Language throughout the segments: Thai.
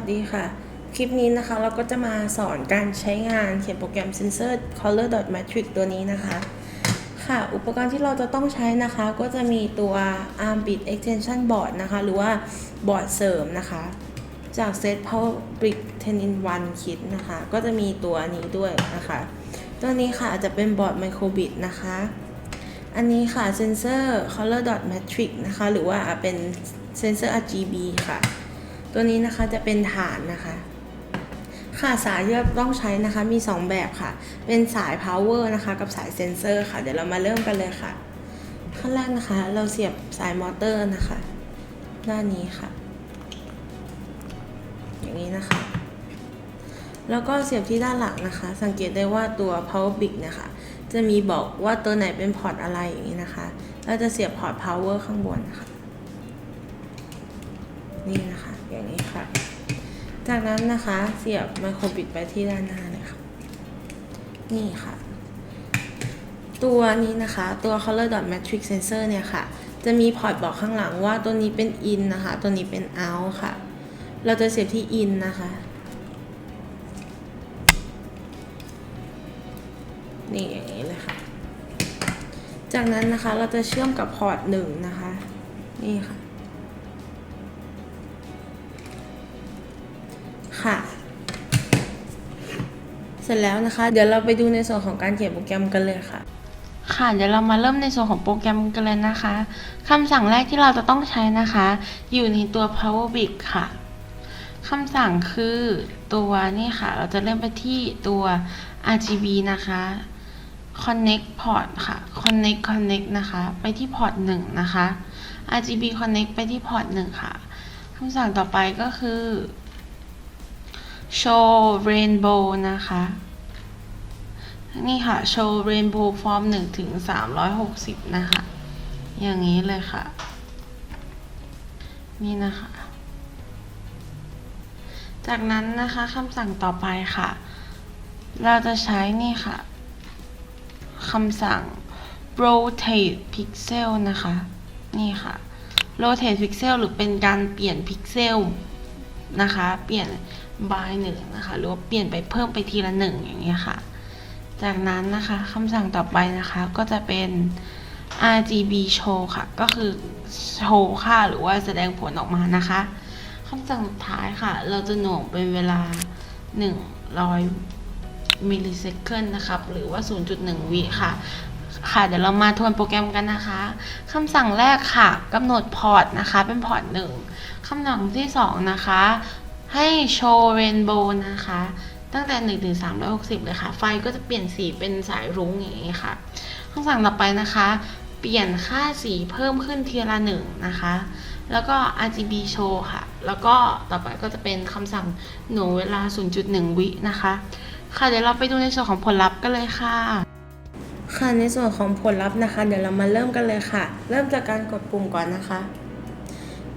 สวัสดีค่ะ คลิปนี้นะคะเราก็จะมาสอนการใช้งานเขียนโปรแกรม Sensor Color Dot Matrix ตัวนี้นะคะ ค่ะอุปกรณ์ที่เราจะต้องใช้นะคะ ก็จะมีตัว Armbit Extension Board นะคะ หรือว่าบอร์ดเสริมนะคะ จากเซต Power Brick 10 in 1 Kit นะคะ ก็จะมีตัวนี้ด้วยนะคะ ตัวนี้ค่ะจะเป็นบอร์ด Microbit นะคะ อันนี้ค่ะ Sensor Color Dot Matrix นะคะ หรือว่าเป็น Sensor RGB ค่ะ ตัวนี้นะคะจะเป็นฐานนะคะค่ะสายที่เราต้องใช้นะคะมี 2 แบบค่ะ เป็นสาย power นะคะกับสายเซนเซอร์ค่ะ เดี๋ยวเรามาเริ่มกันเลยค่ะ ขั้นแรกนะคะ เราเสียบสายมอเตอร์นะคะด้านนี้ค่ะ อย่างนี้นะคะ แล้วก็เสียบที่ด้านหลังนะคะ สังเกตได้ว่าตัว power brick นะคะจะมีบอกว่าตัวไหนเป็นพอร์ตอะไรอย่างนี้นะคะ เราจะเสียบพอร์ต power ข้างบนนะคะ นี่นะคะ อย่างนี้ค่ะ จากนั้นนะคะเสียบไมโครบิดไปที่ด้านหน้าเลยค่ะ นี่ค่ะ ตัวนี้นะคะตัว color dot matrix sensor เนี่ยค่ะ จะมีพอร์ตบอกข้างหลังว่าตัวนี้เป็น in นะคะ ตัวนี้เป็น out ค่ะ เราจะเสียบที่ in นะคะ นี่อย่างนี้เลยค่ะ จากนั้นนะคะเราจะเชื่อมกับพอร์ตหนึ่งนะคะ นี่ค่ะ ค่ะ เสร็จแล้วนะคะ เดี๋ยวเราไปดูในส่วนของการเขียนโปรแกรมกันเลยค่ะ ค่ะ เดี๋ยวเรามาเริ่มในส่วนของโปรแกรมกันเลยนะคะ คำสั่งแรกที่เราจะต้องใช้นะคะ อยู่ในตัว powerbit ค่ะคำสั่งคือตัวนี่ค่ะ เราจะเริ่มไปที่ตัว RGB นะคะ Connect port ค่ะ Connect Connect นะคะ ไปที่พอร์ตหนึ่งนะคะ RGB Connect ไปที่พอร์ตหนึ่งค่ะ คำสั่งต่อไปก็คือ show rainbow นะคะ นี่ค่ะ show rainbow form 1ถึง 360 นะคะ อย่างนี้เลยค่ะ นี่นะคะ จากนั้นนะคะคำสั่งต่อไปค่ะ เราจะใช้นี่ค่ะคำสั่ง rotate pixel นะคะ นี่ค่ะ rotate pixel หรือเป็นการเปลี่ยนพิกเซล นะคะ เปลี่ยน by หนึ่งนะคะ หรือว่าเปลี่ยนไปเพิ่มไปทีละหนึ่งอย่างเงี้ยค่ะ จากนั้นนะคะคำสั่งต่อไปนะคะก็จะเป็น RGB show ค่ะ ก็คือโชว์ค่าหรือว่าแสดงผลออกมานะคะคำสั่งสุดท้ายค่ะ เราจะหน่วงเป็นเวลา 100มิลลิเซคันนะครับ หรือว่า 0.1 วิค่ะ ค่ะ เดี๋ยวเรามาทวนโปรแกรมกันนะคะ คำสั่งแรกค่ะกำหนดพอร์ตนะคะ เป็นพอร์ตหนึ่ง คำสั่งที่สองนะคะ ให้โชว์เรนโบว์นะคะ ตั้งแต่1ถึง360 เลยค่ะ ไฟก็จะเปลี่ยนสีเป็นสายรุ้งอย่างนี้ค่ะคำสั่งต่อไปนะคะ เปลี่ยนค่าสีเพิ่มขึ้นทีละหนึ่งนะคะ แล้วก็ RGB show ค่ะ แล้วก็ต่อไปก็จะเป็นคำสั่งหน่วงเวลา 0.1 วินะคะ ค่ะเดี๋ยวเราไปดูในส่วนของผลลัพธ์กันเลยค่ะค่ะในส่วนของผลลัพธ์นะคะ เดี๋ยวเรามาเริ่มกันเลยค่ะ เริ่มจากการกดปุ่มก่อนนะคะ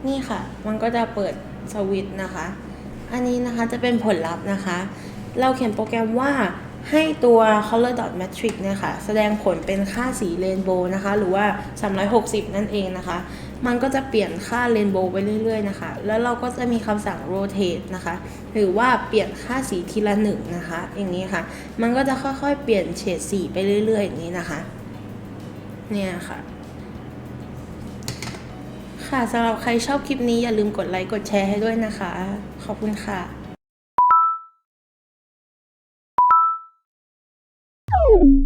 นี่ค่ะ มันก็จะเปิดสวิตช์นะคะ อันนี้นะคะจะเป็นผลลัพธ์นะคะ เราเขียนโปรแกรมว่าให้ตัว color dot matrix เนี่ยค่ะ แสดงผลเป็นค่าสีเรนโบว์นะคะ หรือว่า 360 นั่นเองนะคะ มันก็จะเปลี่ยนค่าเรนโบว์ไปเรื่อย ๆ นะคะ แล้วเราก็จะมีคำสั่ง rotate นะคะ หรือว่าเปลี่ยนค่าสีทีละหนึ่งนะคะ อย่างนี้ค่ะ มันก็จะค่อยๆ เปลี่ยนเฉดสีไปเรื่อย ๆ อย่างนี้นะคะ เนี่ยค่ะ ค่ะสำหรับใครชอบคลิปนี้อย่าลืมกดไลค์กดแชร์ให้ด้วยนะคะ ขอบคุณค่ะ you